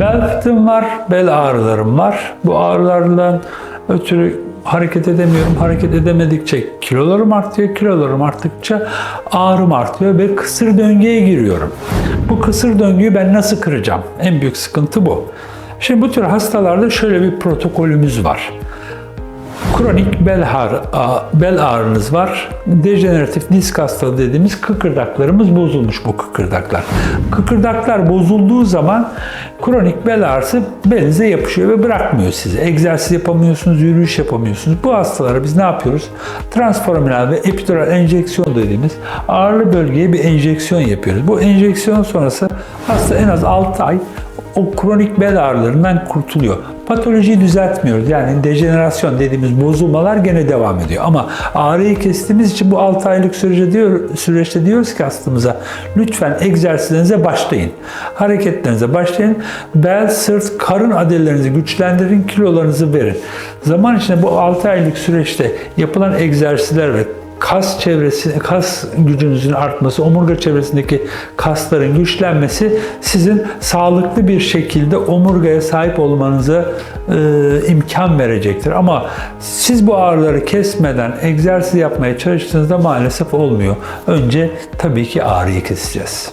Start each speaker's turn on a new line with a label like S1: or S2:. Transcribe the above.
S1: Bel fıtığım var, bel ağrılarım var. Bu ağrılardan ötürü hareket edemiyorum. Hareket edemedikçe kilolarım artıyor. Kilolarım arttıkça ağrım artıyor ve kısır döngüye giriyorum. Bu kısır döngüyü ben nasıl kıracağım? En büyük sıkıntı bu. Şimdi bu tür hastalarda şöyle bir protokolümüz var. Kronik bel, ağrı, bel ağrınız var. Dejeneratif disk hastalığı dediğimiz kıkırdaklarımız bozulmuş bu kıkırdaklar. Kıkırdaklar bozulduğu zaman kronik bel ağrısı belinize yapışıyor ve bırakmıyor sizi. Egzersiz yapamıyorsunuz, yürüyüş yapamıyorsunuz. Bu hastalara biz ne yapıyoruz? Transforaminal ve epidural enjeksiyon dediğimiz ağrılı bölgeye bir enjeksiyon yapıyoruz. Bu enjeksiyon sonrası hasta en az 6 ay o kronik bel ağrılarından kurtuluyor. Patolojiyi düzeltmiyoruz. Yani dejenerasyon dediğimiz bozulmalar gene devam ediyor. Ama ağrıyı kestiğimiz için bu 6 aylık sürece diyor, süreçte diyoruz ki hastamıza lütfen egzersizlerinize başlayın. Hareketlerinize başlayın. Bel, sırt, karın adallerinizi güçlendirin, kilolarınızı verin. Zaman içinde bu 6 aylık süreçte yapılan egzersizler ve kas çevresi, kas gücünüzün artması, omurga çevresindeki kasların güçlenmesi sizin sağlıklı bir şekilde omurgaya sahip olmanıza e, imkan verecektir. Ama siz bu ağrıları kesmeden egzersiz yapmaya çalıştığınızda maalesef olmuyor. Önce tabii ki ağrıyı keseceğiz.